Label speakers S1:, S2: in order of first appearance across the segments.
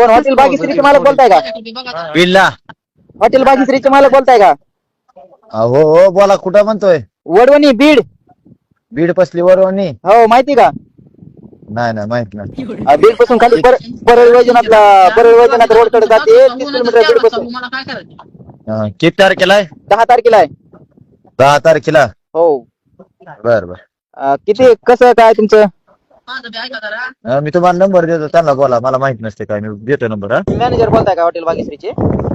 S1: कोण हॉटेल बागेश्रीचे मालक बोलताय का?
S2: बिल्ला
S1: हॉटेल बागेश्रीचे मालक बोलताय का?
S2: हो हो बोला कुठं म्हणतोय?
S1: वडवणी बीड.
S2: बीड पसली वरवणी
S1: हो माहिती का?
S2: नाही नाही माहीत नाही.
S1: बीडपासून खाली पर परळ वैजनाथला परळ वैजनाथ रोडकडे जाते. तीस किलोमीटर बीडपासून.
S2: हा, किती तारखेला आहे?
S1: दहा तारखेला आहे.
S2: दहा तारखेला?
S1: हो.
S2: बर बर.
S1: अ, किती कसं काय तुमचं?
S2: हा, मी तुम्हाला नंबर देतो त्यांना बोला मला माहीत नसते काय मी देतो नंबर हा.
S1: मॅनेजर बोलताय का हॉटेल बागेश्रीचे?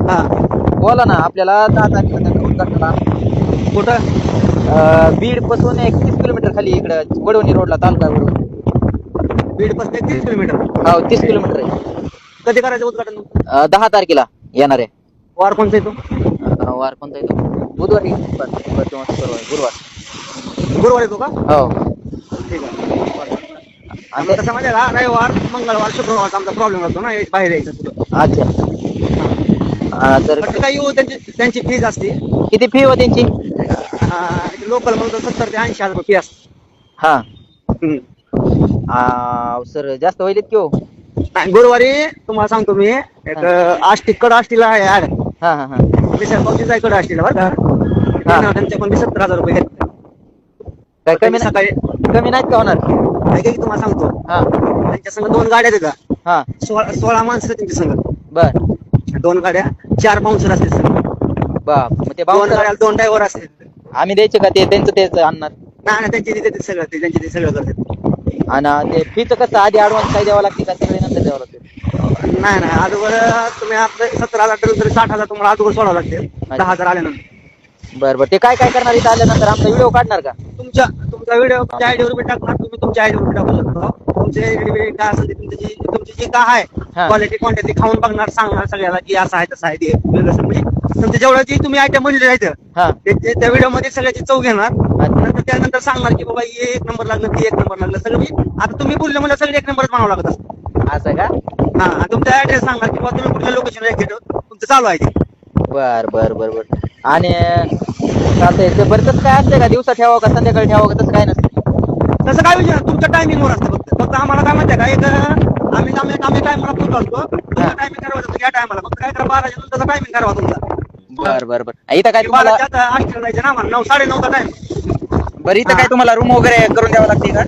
S3: हा
S1: बोला ना आपल्याला दहा तारखेला त्यांना उद्घाटनाला
S3: कुठं?
S1: अ, बीडपासून एक तीस किलोमीटर खाली इकडे वडवणी रोडला तालुका वडवणी
S3: बीडपासून तीस किलोमीटर?
S1: हो तीस किलोमीटर आहे.
S3: कधी करायचं उद्घाटन?
S1: अ, दहा तारखेला येणार आहे.
S3: वार कोणता येतो?
S1: अ, वार कोणता येतो? बुधवारी. बुधवार किंवा शुक्रवार, गुरुवार.
S3: गुरुवार येतो का?
S1: हो.
S3: ठीक आहे. आम्ही तसं म्हणजे रविवार मंगळवार शुक्रवार आमचा प्रॉब्लेम होतो ना हे बाहेर यायचं पुढं.
S1: अच्छा. अ, तर
S3: पण काही येऊ त्यांची त्यांची फीज असते.
S1: किती फी हो त्यांची?
S3: लोकल म्हणून सत्तर ते ऐंशी हजार रुपये फी असते.
S1: हा.
S3: हम्म.
S1: आ, सर जास्त होईल की हो?
S3: नाही, गुरुवारी तुम्हाला सांगतो मी एक आष्टी कड आष्टीला आहे ऍड.
S1: हा हा हा.
S3: पावतीचा आहे कड आष्टीला बरं का? त्यांना- त्यांचे पण सत्तर हजार रुपये घेतले.
S1: काय कमी नाही
S3: सकाळी
S1: कमी नाहीत का होणार?
S3: काय की तुम्हाला सांगतो.
S1: हा.
S3: त्यांच्या संग दोन गाड्या का?
S1: हा.
S3: सोळा सोळा माणसं आहेत त्यांच्या संग.
S1: बर.
S3: दोन गाड्या चार बाउन्सर असतील संग.
S1: बाप मग ते
S3: दोन गाड्या दोन ड्रायव्हर असतील.
S1: आम्ही द्यायचे का? ते त्यांचं तेच आणणार.
S3: नाही त्यांची तिथे सगळं ते त्यांची ते सगळं करतात.
S1: आणि ते फीचं कसं आधी ऍडव्हान्स काय द्यावं लागते का? सगळे नंतर द्यावं लागते?
S3: नाही नाही अगोदर तुम्ही आपलं सत्तर हजार ठरवलं तरी साठ हजार तुम्हाला अगोदर सोडावं लागते. दहा हजार आल्यानंतर.
S1: बरं बरं. ते काय काय करणार इथं आल्यानंतर? आमचा व्हिडिओ काढणार का?
S3: तुमच्या तुमचा व्हिडिओ तुमच्या आयडीवर बी टाकणार तुम्ही तुमच्या आयडीवर बी टाकू शकता. तुमचे काय असेल ते तुमची जी तुमची जी काय आहे. क्वालिटी क्वांटिटी खाऊन बघणार सांगणार सगळ्याला की असं आहे तसं आहे ते. वेगळं असं. म्हणजे तुमच्या जेवढं जी तुम्ही आयटम म्हणले आहेत
S1: हा.
S3: ते ते त्या व्हिडिओमध्ये सगळ्याची चव घेणार. नंतर त्यानंतर सांगणार की बाबा हे एक नंबर लागलं ते एक नंबर लागलं. सगळं मी आता तुम्ही बोलले म्हणजे सगळे एक नंबरच म्हणावं लागत असतं
S1: असं का?
S3: हा आणि तुमचा ऍड्रेस सांगणार की बाबा तुम्ही कुठल्या लोकेशनला एक्झिट तुमचं चालू आहे ते.
S1: बर बर बर बर. आणि चालतंय ते बरं तसं काय असते का? दिवसा ठेवावं का? संध्याकाळी ठेवावं का? तसं काय नसतं
S3: तसं काय विचार तुमच्या टायमिंग वर असतं फक्त. फक्त आम्हाला काय माहितीये का? एक आम्ही आम्ही आम्ही टायमाला फोन करतो तुमचा टायमिंग ठरवायचं या टायमाला फक्त काय करा बाराच्या नंतरचा टायमिंग ठरवा तुमचा.
S1: बर बर बर. इथं काय तुम्हाला
S3: बाराच्या आता आठ जायचं ना आम्हाला. नऊ साडे नऊचा टाइम
S1: बरं इथं काय तुम्हाला रूम वगैरे करून द्यावं लागते का?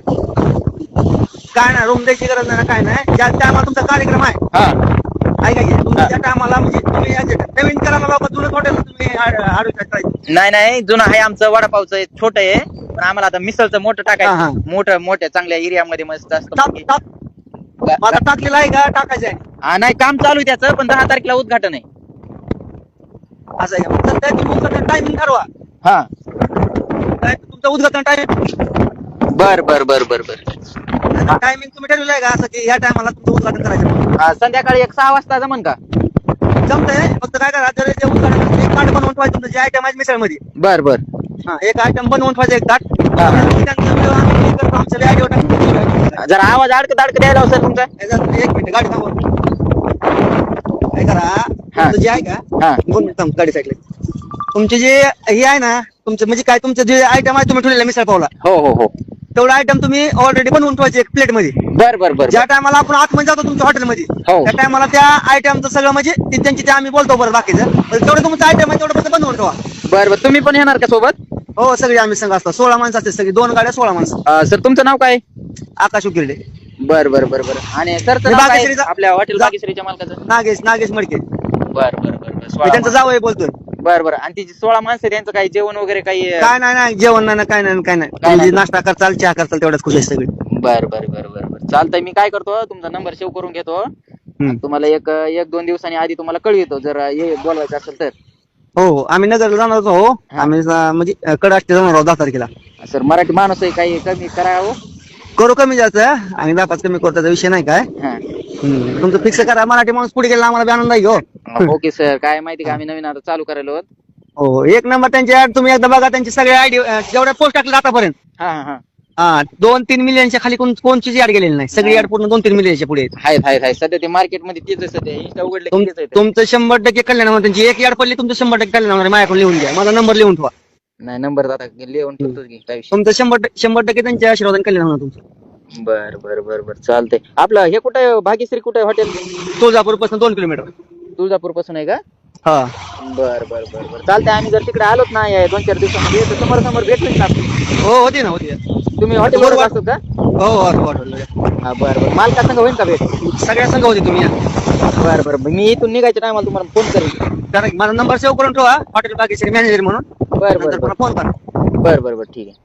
S3: काय नाही रूम द्यायची गरज नाही ना काय नाही. ज्या टायमाला तुमचा कार्यक्रम आहे.
S1: हा.
S3: ऐका की तुमच्या त्या टायमाला म्हणजे तुम्ही या जे- नवीन करायला बाबा जुनं हॉटेल तुम्ही
S1: नाही नाही जुनं आहे आमचं वडापावचं छोटं आहे. पण आम्हाला आता मिसळचं मोठं
S3: हा,
S1: टाकायचं. मोठं मोठ्या चांगल्या एरियामध्ये मस्त असतं
S3: टाक आता टाकलेलं आहे का? टाकायचं आहे.
S1: हा, नाही काम चालू आहे त्याचं पण दहा तारखेला उद्घाटन आहे.
S3: असं आहे का? उद्घाटन टायमिंग ठरवा.
S1: हा.
S3: काय तुमचं उद्घाटन टाइम
S1: बर बर बर बर बर.
S3: टायमिंग तुम्ही ठरवलं आहे का असं की या टायमाला तुमचं उद्घाटन करायचं?
S1: संध्याकाळी एक सहा वाजता जमन का?
S3: जमतंय फक्त काय करा जर ते उद्घाटन एक ताट बनवून ठेवायचं तुमचं जे आयटम आहे मिसळमध्ये.
S1: बर बर.
S3: हा एक आयटम बनवून ठेवायचं एक ताट
S1: हा.
S3: त्यानंतर आम्ही हे करतो, आमच्या आयडिया टाकतो
S1: जरा आवाज अडकत अडकत यायला हो सर तुमचा.
S3: एक मिनिट गाडी थांबव. काय करा. तुमचं जे आहे का
S1: हा.
S3: दोन मिनिट थांब गाडी साईडला. तुमचे जे हे आहे ना तुमचं म्हणजे काय तुमचं जे आयटम आहे तुम्ही ठेवलेलं मिसळ पावला.
S1: हो हो हो.
S3: तेवढं आयटम तुम्ही ऑलरेडी बनवून ठेवायचे एक प्लेटमध्ये.
S1: बर बर बर
S3: ज्या टायमाला आपण आतमध्ये जातो तुमच्या हॉटेलमध्ये
S1: हो.
S3: त्या टायमाला त्या आयटमचं सगळं म्हणजे ते त्यांची ते आम्ही बोलतो बरं बाकीचं. पण तेवढं तुमचं आयटम आहे तेवढं फक्त बनवून ठेवा.
S1: बर बर. तुम्ही पण येणार का सोबत?
S3: हो सगळी आम्ही संघ असतो. सोळा माणसं असते सगळी. दोन गाड्या सोळा माणसं.
S1: सर तुमचं नाव काय?
S3: आकाश उकिरडे
S1: बर बर बर बर. आणि सर
S3: मी बागेश्रीचा-
S1: आपल्या हॉटेल
S3: जा-
S1: बागेश्रीच्या मालकाचं?
S3: नागेश नागेश मडके. मी
S1: बर बर बर. बर सोळा
S3: त्यांचं जावं बोलतोय.
S1: बर बर. आणि ती जी सोळा माणसं त्यांचं काही जेवण वगैरे काही अं,
S3: काय नाही नाही जेवण नाही काय नाही काय नाही.
S1: काय नाही.
S3: तुम्ही नाश्ता करताल चहा तेवढ्याच खुश आहे सगळी.
S1: बर बर बर बर बर. चालतंय मी काय करतो तुमचा नंबर सेव्ह करून घेतो.
S3: हम्म.
S1: तुम्हाला एक एक दोन दिवसांनी आधी तुम्हाला कळवितो जर हे बोलवायचं असेल तर.
S3: हो हो आम्ही नगरला जाणार होतो हो. आम्ही जा- म्हणजे कडाष्टी जाणार आहोत दहा तारखेला.
S1: सर मराठी माणूस आहे काही कमी करावं.
S3: करू कमी जास्त आणि दहा पाच कमी करतो त्याचा विषय नाही काय?
S1: हा.
S3: हम्म. तुमचं फिक्स करा मराठी माणूस पुढे गेला आम्हाला बी आनंद आहे हो.
S1: ओके सर काय माहिती का आम्ही नवीन आता चालू करायला आहोत.
S3: हो एक नंबर त्यांची ऍड तुम्ही एकदा बघा त्यांची सगळे आयडी जेवढ्या पोस्ट टाकले आतापर्यंत.
S1: हा हा. हा
S3: हा दोन तीन मिलियनच्या खाली कोण कोणचीच ऍड गेलेली नाही. सगळी ऍड पूर्ण दोन तीन मिलियनच्या पुढे आहेत.
S1: आहेत आहेत आहेत सध्या ते मार्केटमध्ये तेच आहे सध्या. इंस्टा उघडले
S3: तुम-
S1: की तेच आहे. ते.
S3: तुमचं शंभर टक्के कल्याण होणार त्यांची एक ऍड पडली तुमचं शंभर टक्के कल्याण होणार माझ्याकडून लिहून घ्या. माझा नंबर लिहून ठेवा.
S1: नाही नंबर आता लिहून ठेवतो की काय विषय
S3: तुमचं शंभर टक्के- शंभर टक्के त्यांच्या आशीर्वादाने कल्याण होणार तुमचं.
S1: बर बर बर बर चालतंय. आपलं हे कुठे आहे? भाग्यश्री कुठे आहे हॉटेल
S3: तुळजापूरपासून दोन किलोमीटर.
S1: तुळजापूरपासून आहे का?
S3: हा.
S1: बर बर बर बर. चालतंय आम्ही जर तिकडे आलोच ना या दोन चार दिवसामध्ये तर समोर समोर भेटलो ना आपण.
S3: हो होती ना होती.
S1: तुम्ही हॉटेलवर
S3: बरोबर.
S1: असतो का?
S3: हो हो असं वाटलं
S1: हा बर बर. मालका संग होईल का भेट?
S3: सगळ्या संघ होती तुम्ही या.
S1: बर बर मी इथून निघायच्या टायमाला तुम्हाला फोन करेन
S3: कारण माझा नंबर सेव्ह करून ठेवा हॉटेल बागेश्वरी मॅनेजर म्हणून.
S1: बर बर
S3: नंतर मला फोन करा.
S1: बर बर बर. ठीक आहे.